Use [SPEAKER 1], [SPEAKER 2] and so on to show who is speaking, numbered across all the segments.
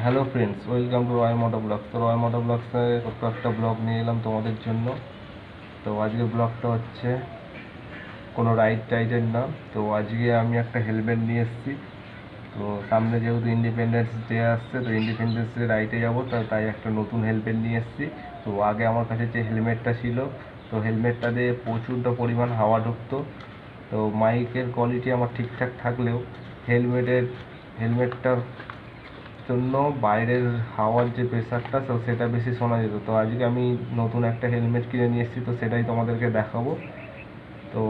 [SPEAKER 1] Hello friends welcome to Roy Moto Vlogs তো রয় মোটো ব্লগসে একটা blog নিয়ে এলাম তোমাদের জন্য। তো আজকে ব্লগটা হচ্ছে কোনো রাইড টাইডের না। তো আজকে আমি একটা হেলমেট নিয়ে এসেছি। তো সামনে যেহেতু ইন্ডিপেন্ডেন্স ডে আসছে, তো ইন্ডিপেন্ডেন্স ডে রাইডে যাব তাই একটা নতুন হেলমেট নিয়ে এসেছি। তো আগে আমার কাছে যে হেলমেটটা ছিল, তো হেলমেটটা দিয়ে প্রচুরটা পরিমাণ হাওয়া ঢুকতো। তো মাইকের কোয়ালিটি আমার ঠিকঠাক থাকলেও হেলমেটের হেলমেটটার জন্য বাইরের হাওয়ার যে প্রেশারটা তো সেটা বেশি শোনা যেত। তো আজকে আমি নতুন একটা হেলমেট কিনে নিয়ে এসেছি, তো সেটাই তোমাদেরকে দেখাবো। তো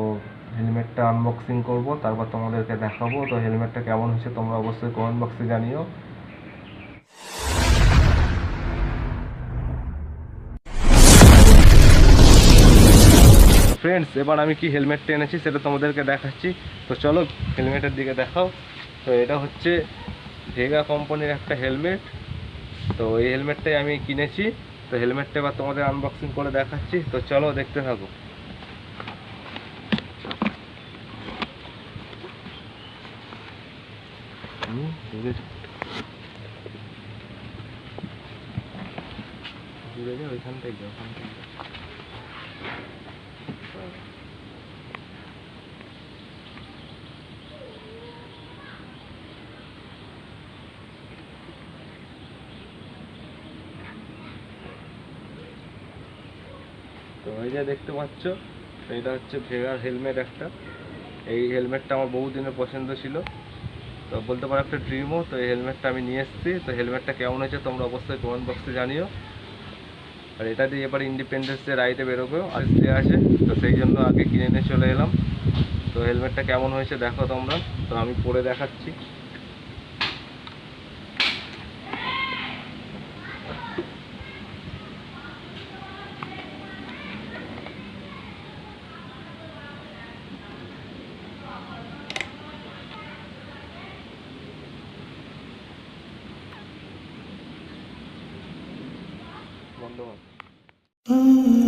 [SPEAKER 1] হেলমেটটা আনবক্সিং করব, তারপর তোমাদেরকে দেখাবো। তো হেলমেটটা কেমন হয়েছে, তোমরা অবশ্যই কমেন্ট বক্সে জানিও। ফ্রেন্ডস এবার আমি কি হেলমেটটা এনেছি, সেটা তোমাদেরকে দেখাচ্ছি। তো চলো হেলমেটের দিকে দেখাও। তো এটা হচ্ছে ভেগা কোম্পানির একটা হেলমেট তো এই হেলমেটটাই আমি কিনেছি তো হেলমেটটা এবার তোমাদের আনবক্সিং করে দেখাচ্ছি তো চলো দেখতে থাকো। দূরে। হ্যাঁ। তো এই যে দেখতে পাচ্ছ, এটা হচ্ছে ভেগার হেলমেট একটা। এই হেলমেটটা আমার বহুদিনের পছন্দ ছিল। তো বলতে পারো একটা ড্রিমও তো এই হেলমেটটা আমি নিয়ে এসেছি। তো হেলমেটটা কেমন হয়েছে তোমরা অবশ্যই কমেন্ট বক্সে জানিও। আর এটা দিয়ে এবার ইন্ডিপেন্ডেন্স ডে রাইডে বেরোবেও দেওয়া আছে তো সেই জন্য আগে কিনে নিয়ে চলে এলাম। তো হেলমেটটা কেমন হয়েছে দেখো তোমরা। তো আমি পরে দেখাচ্ছি।
[SPEAKER 2] Lord.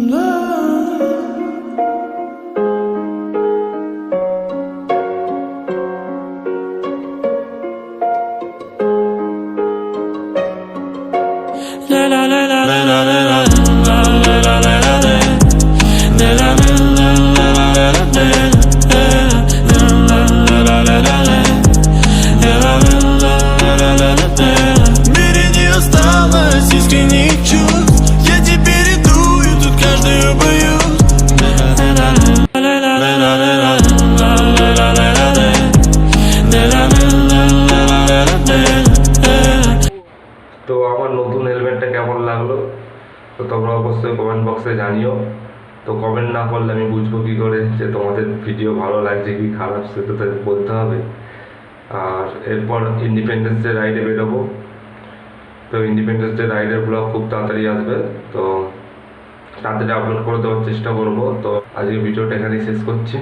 [SPEAKER 1] তো আমার নতুন হেলমেটটা কেমন লাগল? তো তোমরা অবশ্যই কমেন্ট বক্সে জানিও। তো কমেন্ট না করলে আমি বুঝব কী করে যে তোমাদের ভিডিও ভালো লাগছে কি খারাপ সেটা তো বলতে হবে। আর এরপর ইন্ডিপেন্ডেন্স ডে রাইডে বেরোবো। তো ইন্ডিপেন্ডেন্স ডে রাইডের ব্লগ খুব তাড়াতাড়ি আসবে। তো তাড়াতাড়ি আপলোড করে দেওয়ার চেষ্টা করব। তো আজকে ভিডিওটা এখানেই শেষ করছি।